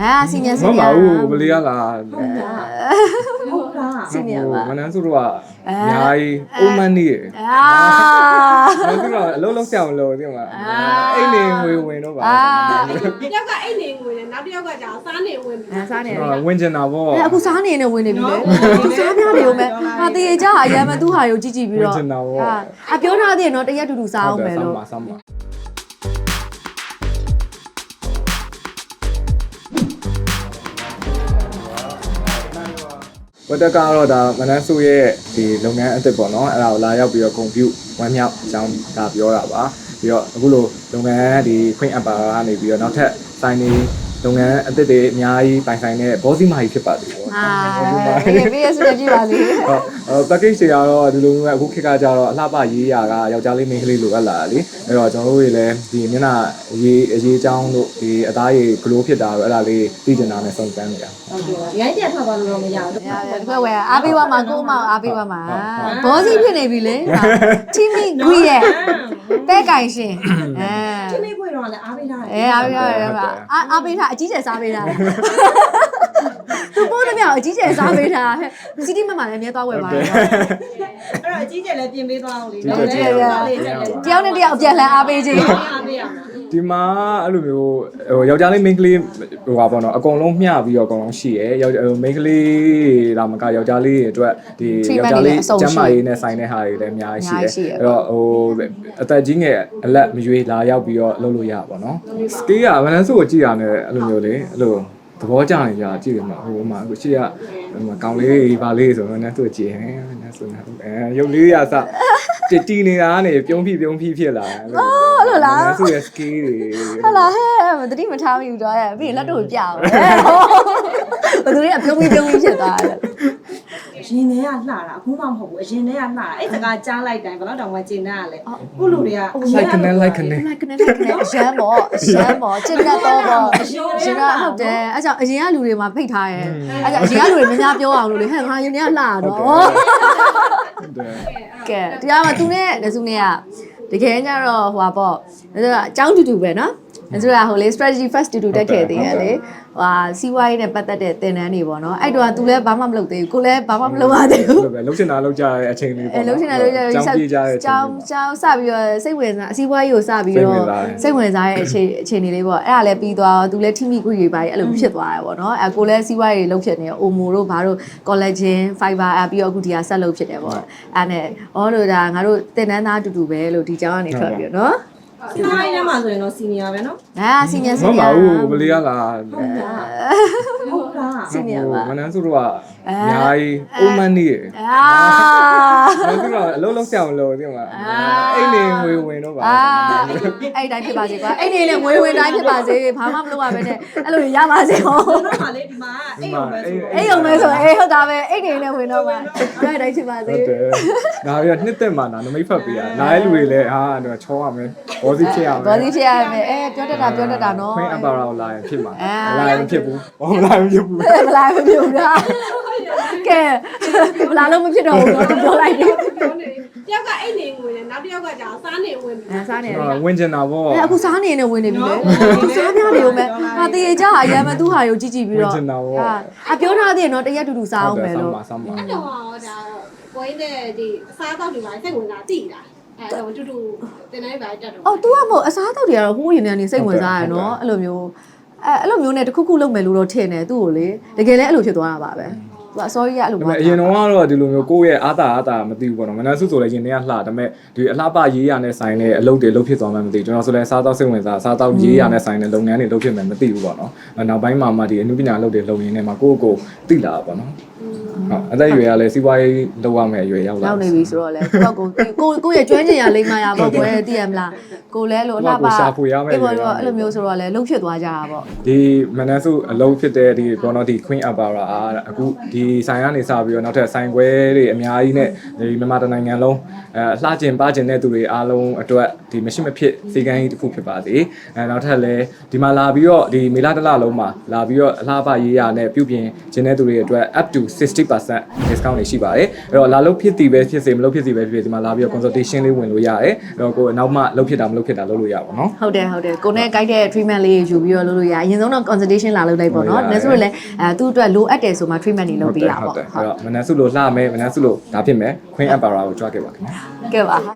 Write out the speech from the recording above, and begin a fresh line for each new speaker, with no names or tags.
ဒါစီနီယာစီ
မ
နီ
မ
ယာ
ဘူးဘလေးကလာ
ဟုတ်လား
စီနီယာပါ
မနန်းစုတို့ကအများကြီးအိုမန်နီး
အာ
မနန်းစုတော့အလုံးလုံးဆက်အောင်လုပ်သိမှာအိတ်နေငွေဝင်တော့ပါ
အာ
တယောက်ကအိတ်နေဝင်တယ်နောက်တစ်ယောက်ကကြာစားနေဝင်တယ်
အဲစားနေတယ်
ဝင်ကျင်တာပေါ့
အဲအခုစားနေနေဝင်နေပြီလေအခုစားပြနေဦးမယ်ဟာတရေကြအရမ်းမသူ့ဟာကိုကြည့်ကြည့်ပြီး
ဝင်
တော့
ကျင်တာပေါ့
ဟာအပြောထားသေးတယ်နော်တရက်တူတူစားအောင်မယ်လို့
ဆောင်းပါဆော ဝတ်တက်ကတော့ဒါမနန်းစုရဲ့ဒီလုပ်ငန်းအသစ်ပေါ့နော်အဲ့ဒါကိုလာရောက်ပြီးတော့ဂုံပြုဝမ်းမြောက်အကြောင်းဒါပြောတာပါပြီးတော့အခုလိုလုပ်ငန်းဒီ Queen Empire ကနေပြီးတော့နောက်ထပ်ဆိုင်နေ လုပ်ငန်းအသစ်တွေအများကြီးပိုင်ဆိုင်တဲ့ဘောစီမာကြီးဖြစ်ပါသေးတယ်ပေါ့
ဟာအေးဘေးရစကြည့်ပါစေ
ဟုတ်ဟို package တွေကတော့ဒီလိုမျိုးအခုခေတ်ကကြတော့အလှပရေးရာကယောက်ျားလေးမိန်းကလေးလိုအပ်လာတာလေအဲ့တော့ကျွန်တော်တို့တွေလည်းဒီမျက်နှာရေးအရေးချောင်းတို့ဒီအသားရည် glow ဖြစ်တာတော့အဲ့ဒါလေးသိကျင်တာနဲ့စုံစမ်းနေတာ
ဟုတ်ကဲ့ရိုင်းပြထားပါလို့တော့မရဘူး
ရတယ်ဒီဘက်ဝယ်အားပေးသွားမှာကိုမအားပေးသွားမှာဘောစီဖြစ်နေပြီလေတီမီဂွီရဲ့တဲ့ကင်ရှင်အဲ
ချင်း လေးခွေတော့လည်းအားပေးထားတယ်
အဲအားပေးထားတယ်ပါအားပေးထားအကြီးကျယ်စားပေးထားတယ်သူပို့တယ်မြောက်အကြီးကျယ်စားပေးထားစီတီမမလည်းအမြဲသွားဝယ်ပါတယ်
အဲ့တော့အကြီးကျယ်လည်းပြင်ပေးသွားအောင်လေလေးချက်လေ
တယောက်နဲ့တယောက်အပြန်လှန်အားပေးခြင်း
အားပေးရမှာ
ဒီမှာအဲ့လိုမျိုးဟိုယောက်ျားလေးမိန်းကလေးဟိုပါပေါ့နော်အကုန်လုံးမျှပြီးတော့အကုန်လုံးရှိရယ်ယောက်ဟိုမိန်းကလေးဒါမှမကယောက်ျားလေးတွေအတွက်ဒီယောက်ျားလေးကျမ်းမာရေးနဲ့ဆိုင်တဲ့ဟာတွေလည်းအများကြီးရှိတယ်အဲ့တော့ဟိုအသက်ကြီးငယ်အလက်မရွေးလာရောက်ပြီးတော့လုပ်လို့ရပါတော့ scale ကဗလန်စုကိုကြည့်ရတဲ့အဲ့လိုမျိုးလေအဲ့လိုသဘောကျနေကြကြည့်ရမှာဟိုမှာအခုရှိရဟိုမှာကောင်းလေးပါလေးဆိုတော့လည်းသူ့ကြည့်ဟဲ့နဲ့ဆိုနေအဲရုပ်လေးရစ တီတီနေတာကနေပြုံးပြပြုံးပြဖြစ်လာတယ်အဲ့လိုလားသူ့ရဲ့ scale တွေ
ဟလာဟဲ့မတတိမထားမိဘူးတော့ရဲ့ပြီးရင်လက်တို့ပြအောင်ဘယ်သူတွေကပြုံးပြီးပြုံးပြီးဖြစ်သွားတယ်
ရင်ထဲကလှတာအခုမှမဟုတ်ဘူးအရင်ထဲကလှတာအဲ့စကားကြားလိုက်တိုင်းဘယ်တော့တောင်မှကျင်တတ်ရလဲခုလူတွေက
like ကနေ like ကနေ
လိုက်ကနေလိုက်ကနေအရန်ပေါ့အရန်ပေါ့ကျင့်တတ်တော့ပေါ့ရှင်ကဟုတ်တယ်အဲကြောင့်အရင်ကလူတွေမှာဖိတ်ထားရဲ့အဲကြောင့်အရင်ကလူတွေများများပြောအောင်လို့လေဟဲ့ငါရင်ထဲကလှတော့ကဲတရားမှာသူနဲ့လက်စုနဲ့ကတကယ်ကြတော့ဟိုပါပေါ့ဒါဆိုအကြောင်းတူတူပဲเအဲဆိုတာဟိုလေ strategy first to do တက်ခဲ့သေးရလေဟဟာစီးပွားရေးနဲ့ပတ်သက်တဲ့သင်တန်းတွေပေါ့နော်အဲ့တော့ तू လည်းဘာမှမလုပ်သေးဘူးကိုလည်းဘာမှမလုပ်ရသေးဘူး
ဟုတ်ကဲ့လှုပ်ရှင်တာလှုပ်ကြရတဲ့အချိန်လေးပေါ့
အဲလှုပ်ရှင်တာ
လှုပ်ကြရတဲ့အချိန်လေး
ကြောင်းကြောင်းစပြီးတော့စိတ်ဝင်စားအစီးပွားရေးကိုစပြီးတော့စိတ်ဝင်စားတဲ့အချိန်အချိန်လေးပေါ့အဲ့ဒါလည်းပြီးသွားတော့ तू လည်း team ခွေတွေပါအဲ့လိုဖြစ်သွားတယ်ပေါ့နော်အဲကိုလည်းစီးပွားရေးလှုပ်ဖြစ်နေအိုမိုတို့ဘာတို့ collagen fiber အပြီးတော့အခုဒီဟာဆက်လုပ်ဖြစ်တယ်ပေါ့အဲ့နဲ့ဩလို့ဒါငါတို့သင်တန်းသားအတူတူပဲလို့ဒီကြောင်းကနေထွက်ပြီးတော့နော်
စီးပွားရေးထဲမှာဆိုရင်တော့စီနီယာပဲနော်
အာစီနီယာစီ
မ
နီ
မ
ယာ
ဘူးဘလေးကလာ
ဟု တ်လား
စီနီယာပါ
မနန်းစုတို့ကအများကြီးအိုမန်နီး
အာ
မနန်းစုတော့အလုံးလုံးဆက်အောင်လုပ်သိမှာအိတ်နေငွေဝင်တော့ပါ
အာအဲ့တိုင်းဖြစ်ပါစေကွာအဲ့နေနဲ့ငွေဝင်တိုင်းဖြစ်ပါစေဘာမှမလုပ်ရဘဲနဲ့အဲ့လိုရပါစေဟော
ဘုံတော့ကလေဒီမှာအိမ်အောင်ပဲဆို
အဲ့ရုံပဲဆိုအေးဟုတ်တာပဲအဲ့နေနဲ့ဝင်တော့မှအဲ့တိုင်းဖြစ်ပါစေ
ဟုတ်တယ်။ဒါပြီးတော့နှစ်သက်မှနာနမိတ်ဖတ်ပေးရ။နားရဲ့လူတွေလည်းဟာတော့ချောရမယ်။ဘောစီဖြစ်ရမယ်။
ဘောစီဖြစ်ရမယ်အဲပြောတတ်တာပြောတတ်တာနော်
ခွင်းအပါရာကိုလာရင်ဖြစ်မှာ
အာ။
လာရင်မဖြစ်ဘူး။ဘာမလာရင်မဖြစ်ဘူး
မလာမပြောဘူးလားကဲမလာလို့မဖြစ်တော့ဘူးတော့ပြောလိုက်တယ်
ပြောနေတယောက်ကအိတ်နေဝင်တယ်နောက်တစ်ယောက်ကကြာစားနေဝင်တယ်
အဲစားနေ။တယ်
ဟာဝင်ကျင်တာပေါ့
အဲအခုစားနေနေဝင်နေပြီလေအခုစားပြနေဦးမယ်ဟာတရေကြအရမ်းမသူ့ဟာကိုကြည့်ကြည့်ပြီးတော့ဟာအပြောထားသေးတယ်နော်တရက်တူတူစားအောင်မယ်လို့
ဆောင်းပါဆောင်းပါ
အဲ့တော့ဟောဒါကိုင်းတဲ့ဒီအစားအသောက်တွေပါစိတ်ဝင်စားတိတာအဲ့တော့တူတူတင်နေပါတက်တော့
အော် तू ကမို့အစားအသောက်တွေကတော့ဟိုးရင်ထဲကနေစိတ်ဝင်စားရယ်နော်အဲ့လိုမျိုး အဲအဲ့လိုမျိုးနဲ့တခုခုလုပ်မယ်လို့တော့ထင်တယ်သူ့ကိုလေတကယ်လည်းအဲ့လိုဖြစ်သွားတာပါပဲသူက sorry ရအဲ့လို
ဒါပေ
မျိုး
မဲ့အရင်တော့ကတော့ဒီလိုမျိုးကိုယ့်ရဲ့အာသာအာသာမသိဘူးပေါ့နော်။မနက်စုဆိုလည်းရင်ထဲကလှဒါပေမဲ့ဒီအလှပရေးရနဲ့ဆိုင်တဲ့အလုပ်တွေလုပ်ဖြစ်သွားမှမသိဘူး။ကျွန်တော်ဆိုလည်းစားတော့စိတ်ဝင်စားစားတော့ရေးရနဲ့ဆိုင်တဲ့လုပ်ငန်းတွေလုပ်ဖြစ်မယ်မသိဘူးပေါ့နော်။နောက်ပိုင်းမှာမှဒီအမှုပညာအလုပ်တွေလုပ်ရင်းနဲ့မှကိုယ့်ကိုယ်သိလာတာပေါ့နော်။ ဟုတ်အသက်အရွယ်ကလည်းစီးပွားရေးလုပ်ရမယ်အရွယ်ရောက်လာ
ရောက်နေပြီဆိုတော့လေကိုယ့်ကိုကိုကိုယ့်ရဲ့ကျွမ်းကျင်ရလိမ့်မရပေါ့ကွယ်သိရမလားကိုလည်းလို့လှပါအေးပေါ့အဲ့လိုမျိုးဆိုတော့လေလှုပ်ဖြစ်သွားကြတာပေါ့
ဒီမနက်စုအလုံးဖြစ်တဲ့ဒီဘောနော်ဒီ Queen Apara အခုဒီဆိုင်ကနေစပြီးတော့နောက်ထပ်ဆိုင်ခွဲတွေအများကြီးနဲ့ဒီမြန်မာတိုင်းနိုင်ငံလုံးအဲလှကျင်ပါကျင်တဲ့သူတွေအားလုံးအတွက်ဒီမရှိမဖြစ်စီကံကြီးတစ်ခုဖြစ်ပါစေအဲနောက်ထပ်လည်းဒီမှာလာပြီးတော့ဒီမေလာတစ်လလုံးမှာလာပြီးတော့အလှပရေးရနဲ့ပြုပြင်ခြင်းတဲ့သူတွေအတွက် up to 50% discount တွေရှိပါတယ်အဲ့တော့လာလို့ဖြစ်တည်ပဲဖြစ်စေမလို့ဖြစ်စီပဲဖြစ်စေဒီမှာလာပြီးတော့ consultation လေးဝင်လို့ရတယ်အဲ့တော့ကိုနောက်မှလုပ်ဖြစ်တာမလုပ်ဖြစ်တာလုပ်လို့ရပါတော့နော်
ဟုတ်တယ်ဟုတ်တယ်ကိုနဲ့ guide တဲ့ treatment လေးယူပြီးတော့လုပ်လို့ရအရင်ဆုံးတော့ consultation လာလုပ်လိုက်ပေါ့နော်
ဟုတ်။ရ
next ဆိုလည်းအဲသူ့အတွက်လိုအပ်တယ်ဆိုမှ treatment တွေလုပ်ပေးတာပေါ့
ဟုတ်တယ်အဲ့တော့မနက်စုလို့လှမယ်မနက်စုလို့ဒါဖြစ်မယ် Queen Emperor ကိုကြွားခဲ့ပါခင်ဗျာ။
ကဲပါ